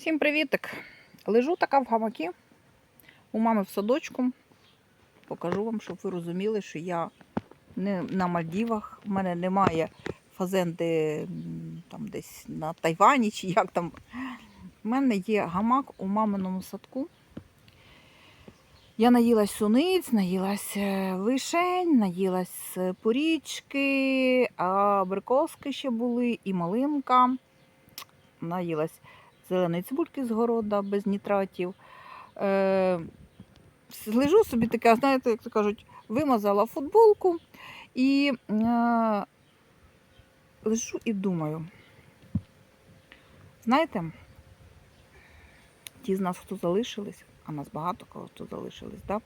Всім привітик! Лежу така в гамакі у мами в садочку. Покажу вам, щоб ви розуміли, що я не на Мальдівах. У мене немає фазенди там десь на Тайвані чи як там. У мене є гамак у маминому садку. Я наїлась суниць, наїлась е, вишень, наїлась е, порічки, абрикоски ще були і малинка. Наїлась зеленої цибульки з города без нітратів. Е, лежу собі така, знаєте, як то кажуть, вимазала футболку і е, лежу і думаю. Знаєте, ті з нас, хто залишились, а нас багато кого хто залишились, да?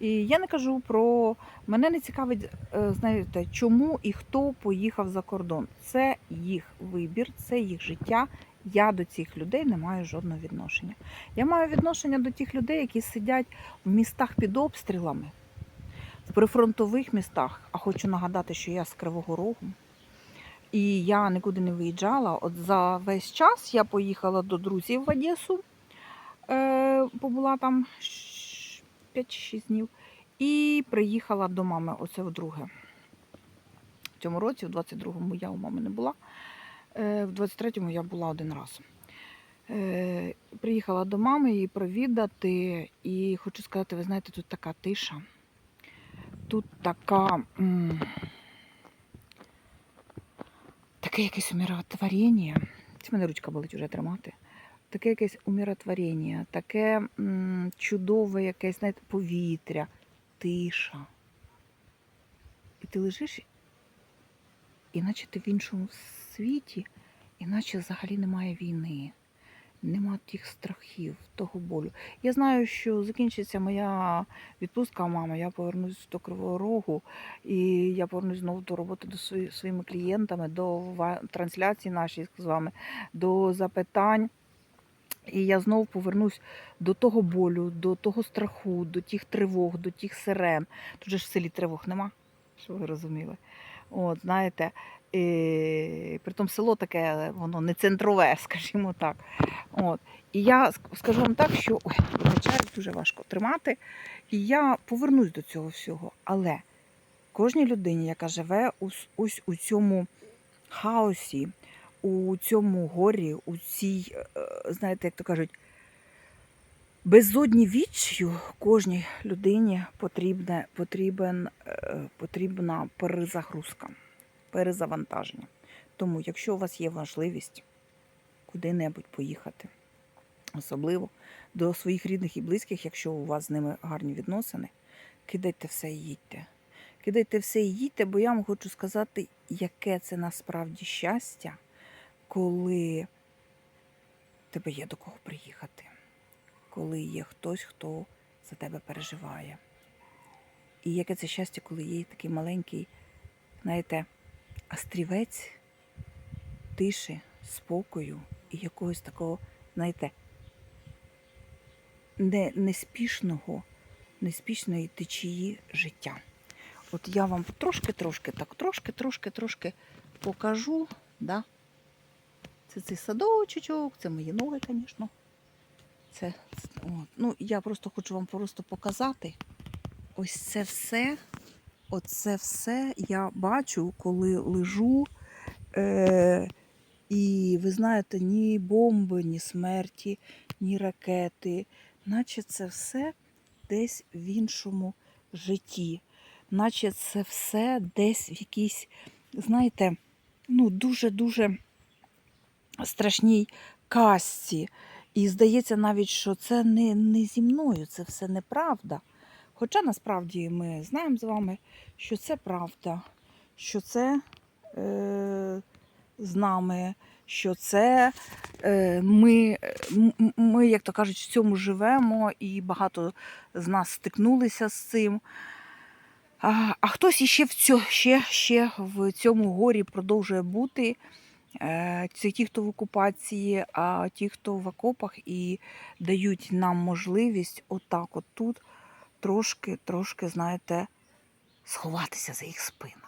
І я не кажу про мене не цікавить, е, знаєте, чому і хто поїхав за кордон. Це їх вибір, це їх життя. Я до цих людей не маю жодного відношення. Я маю відношення до тих людей, які сидять в містах під обстрілами, в прифронтових містах. А хочу нагадати, що я з Кривого Рогу. І я нікуди не виїжджала. От за весь час я поїхала до друзів в Одесу, е, побула там 5-6 днів, і приїхала до мами. Оце вдруге. В цьому році, в 22-му, я у мами не була. Е, В 23-му я була один раз. Е, Приїхала до мами її провідати, і хочу сказати, ви знаєте, тут така тиша. Тут така. Таке якесь умиротворення. Це мене ручка болить вже тримати. Таке якесь умиротворення, таке чудове якесь, знаєте, повітря, тиша. І ти лежиш, іначе ти в іншому світі, іначе взагалі немає війни, нема тих страхів, того болю. Я знаю, що закінчиться моя відпустка мама, я повернусь до Кривого Рогу, і я повернусь знову до роботи до свої- своїми клієнтами, до трансляції нашої з вами, до запитань. І я знову повернусь до того болю, до того страху, до тих тривог, до тих сирен. Тут же ж в селі тривог нема, що ви розуміли. От, знаєте, і, притом село таке, воно не центрове, скажімо так. От. І я скажу вам так, що ой, вибачаю, дуже важко тримати. І я повернусь до цього всього. Але кожній людині, яка живе ось, ось у цьому хаосі, у цьому горі, у цій, е, знаєте, як то кажуть, безодні відчаю кожній людині потрібне, потрібен, е, потрібна перезагрузка, перезавантаження. Тому, якщо у вас є можливість куди-небудь поїхати, особливо до своїх рідних і близьких, якщо у вас з ними гарні відносини, кидайте все і їдьте. Кидайте все і їдьте, бо я вам хочу сказати, яке це насправді щастя, коли тебе є до кого приїхати, коли є хтось, хто за тебе переживає. І яке це щастя, коли є такий маленький, знаєте, острівець тиші, спокою і якогось такого, знаєте, не, неспішного, неспішної течії життя. От я вам трошки-трошки, так, трошки-трошки, трошки покажу. Да? Це цей садочок, це мої ноги, звісно. Це, от. Ну, я просто хочу вам просто показати. Ось це все, оце все я бачу, коли лежу. Е- і ви знаєте, ні бомби, ні смерті, ні ракети, наче це все десь в іншому житті. Наче це все десь в якійсь, знаєте, ну дуже-дуже страшній казці. І здається навіть, що це не, не зі мною, це все неправда. Хоча насправді ми знаємо з вами, що це правда, що це е, з нами, що це е, ми, ми, як то кажуть, в цьому живемо, і багато з нас стикнулися з цим. А, а хтось іще в цьо, ще, ще в цьому горі продовжує бути. Е, Це ті, хто в окупації, а ті, хто в окопах, і дають нам можливість отак, от тут трошки, трошки, знаєте, сховатися за їх спинами.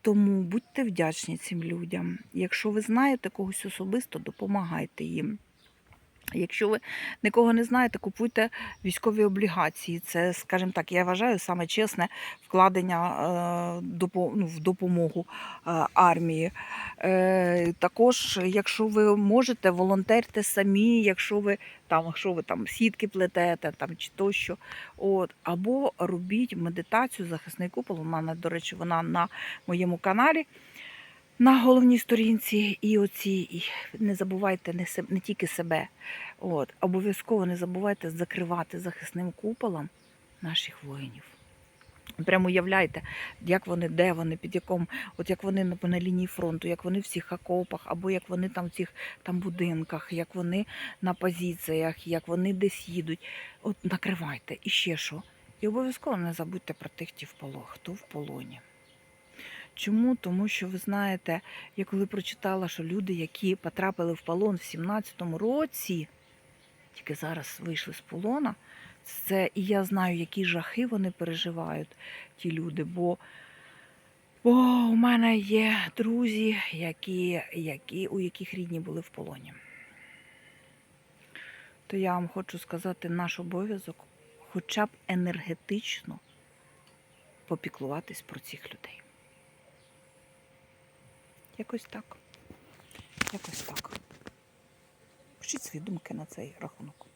Тому будьте вдячні цим людям. Якщо ви знаєте когось особисто, допомагайте їм. Якщо ви нікого не знаєте, купуйте військові облігації. Це, скажімо так, я вважаю саме чесне вкладення е, ну, в допомогу е, армії. Е, також, якщо ви можете, волонтерте самі, якщо ви там, якщо ви там сітки плетете там, чи тощо. От, або робіть медитацію захисний купол. Вона, до речі, вона на моєму каналі. На головній сторінці і оці, і не забувайте не, се- не тільки себе, От, обов'язково не забувайте закривати захисним куполом наших воїнів. Прямо уявляйте, як вони, де вони, під якому, от як вони на, на лінії фронту, як вони в цих окопах, або як вони там в цих там будинках, як вони на позиціях, як вони десь їдуть. От накривайте. І ще що. І обов'язково не забудьте про тих, хто в полоні. Чому? Тому що ви знаєте, я коли прочитала, що люди, які потрапили в полон в 17-му році, тільки зараз вийшли з полона, це і я знаю, які жахи вони переживають, ті люди. Бо, бо у мене є друзі, які, які, у яких рідні були в полоні. То я вам хочу сказати, наш обов'язок хоча б енергетично попіклуватись про цих людей. Якось так. Якось так. Пишіть свої думки на цей рахунок.